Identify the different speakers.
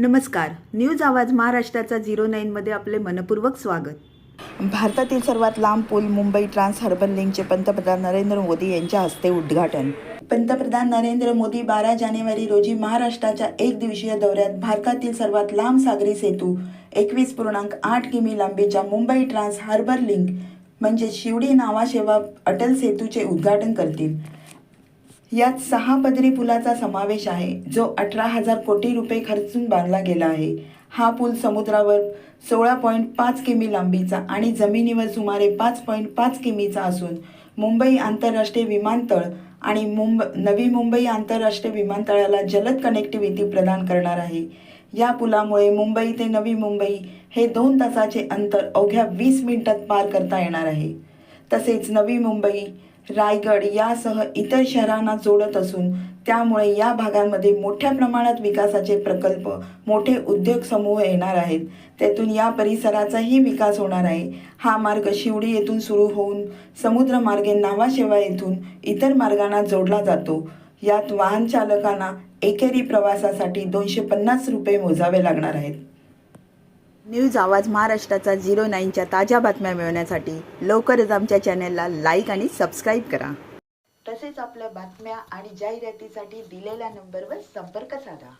Speaker 1: नमस्कार. न्यूज आवाज महाराष्ट्राचा झिरो नाईनमध्ये आपले मनपूर्वक स्वागत. भारतातील सर्वात लांब पूल मुंबई ट्रान्स हार्बर लिंकचे पंतप्रधान नरेंद्र मोदी यांच्या हस्ते उद्घाटन. पंतप्रधान नरेंद्र मोदी बारा जानेवारी रोजी महाराष्ट्राच्या एक दिवसीय दौऱ्यात भारतातील सर्वात लांब सागरी सेतू एकवीस पूर्णांक आठ किमी लांबीच्या मुंबई ट्रान्स हार्बर लिंक म्हणजे शिवडी नावाशेवा अटल सेतूचे उद्घाटन करतील. यात सहा पदरी पुलाचा समावेश आहे जो अठरा हजार कोटी रुपये खर्चून बांधला गेला आहे. हा पूल समुद्रावर सोळा पॉईंट पाच किमी लांबीचा आणि जमिनीवर सुमारे पाच पॉईंट पाच किमीचा असून मुंबई आंतरराष्ट्रीय विमानतळ आणि मुंब नवी मुंबई आंतरराष्ट्रीय विमानतळाला जलद कनेक्टिव्हिटी प्रदान करणार आहे. या पुलामुळे मुंबई ते नवी मुंबई हे दोन तासाचे अंतर अवघ्या वीस मिनिटात पार करता येणार आहे. तसेच नवी मुंबई रायगड यासह इतर शहरांना जोडत असून त्यामुळे या भागांमध्ये मोठ्या प्रमाणात विकासाचे प्रकल्प मोठे उद्योग समूह येणार आहेत. त्यातून या परिसराचाही विकास होणार आहे. हा मार्ग शिवडी येथून सुरू होऊन समुद्रमार्गे नावाशेवा येथून इतर मार्गांना जोडला जातो. यात वाहन चालकांना एकेरी प्रवासासाठी दोनशे पन्नास रुपये मोजावे लागणार आहेत. न्यूज आवाज महाराष्ट्राचा झिरो नाईनच्या ताज्या बातम्या मिळवण्यासाठी लवकरच आमच्या चॅनलला लाईक आणि सबस्क्राईब करा. तसेच आपल्या बातम्या आणि जाहिरातीसाठी दिलेल्या नंबरवर संपर्क साधा.